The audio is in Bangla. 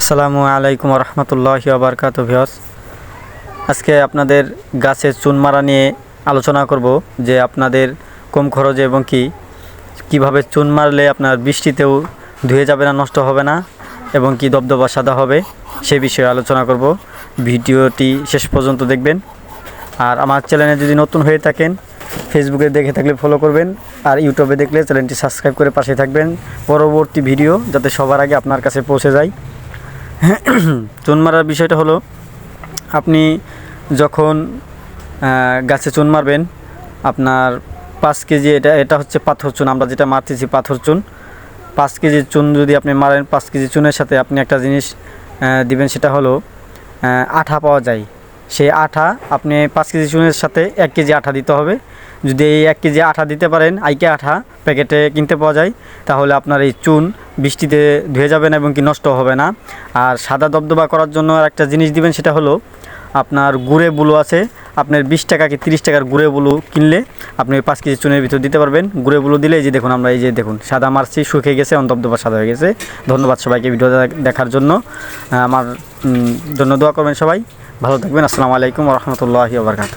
আসসালামু আলাইকুম রহমতুল্লাহি আবরকাত ভিয়স আজকে আপনাদের গাছের চুন মারা নিয়ে আলোচনা করব যে আপনাদের কম খরচে এবং কি, কীভাবে চুন মারলে আপনার বৃষ্টিতেও ধুয়ে যাবে না, নষ্ট হবে না এবং কি দবদবা সাদা হবে, সে বিষয়ে আলোচনা করব। ভিডিওটি শেষ পর্যন্ত দেখবেন। আর আমার চ্যানেলে যদি নতুন হয়ে থাকেন, ফেসবুকে দেখে থাকলে ফলো করবেন, আর ইউটিউবে দেখলে চ্যানেলটি সাবস্ক্রাইব করে পাশে থাকবেন। পরবর্তী ভিডিও যাতে সবার আগে আপনার কাছে পৌঁছে যায়। চুন মারার বিষয়টা হলো, আপনি যখন গাছে চুন মারবেন, আপনার পাঁচ কেজি এটা এটা হচ্ছে পাথর চুন, আমরা যেটা মারতেছি পাথর চুন, পাঁচ কেজি চুন যদি আপনি মারেন, পাঁচ কেজি চুনের সাথে আপনি একটা জিনিস দিবেন সেটা হলো আঠা পাওয়া যায়। সেই আঠা আপনি পাঁচ কেজি চুনের সাথে এক কেজি আঠা দিতে হবে। যদি এই এক কেজি আঠা দিতে পারেন, আইকে আঠা প্যাকেটে কিনতে পাওয়া যায়, তাহলে আপনার এই চুন বৃষ্টিতে ধুয়ে যাবে না এবং কি নষ্ট হবে না। আর সাদা দবদবা করার জন্য আর একটা জিনিস দিবেন, সেটা হলো আপনার গুড়ে বুলো আছে আপনার বিশ টাকা কি তিরিশ টাকার গুড়ে বুলো কিনলে আপনি পাঁচ কেজি চুনের ভিতর দিতে পারবেন। গুড়ে বুলো দিলে এই যে দেখুন, আমরা এই যে দেখুন, সাদা মারছি, শুকিয়ে গেছে এখন দবদবা সাদা হয়ে গেছে। ধন্যবাদ সবাইকে ভিডিও দেখার জন্য। আমার জন্য দোয়া করবেন সবাই। ভালো থাকবেন। আসসালামু আলাইকুম রহমতুল্লাহি আবরকাত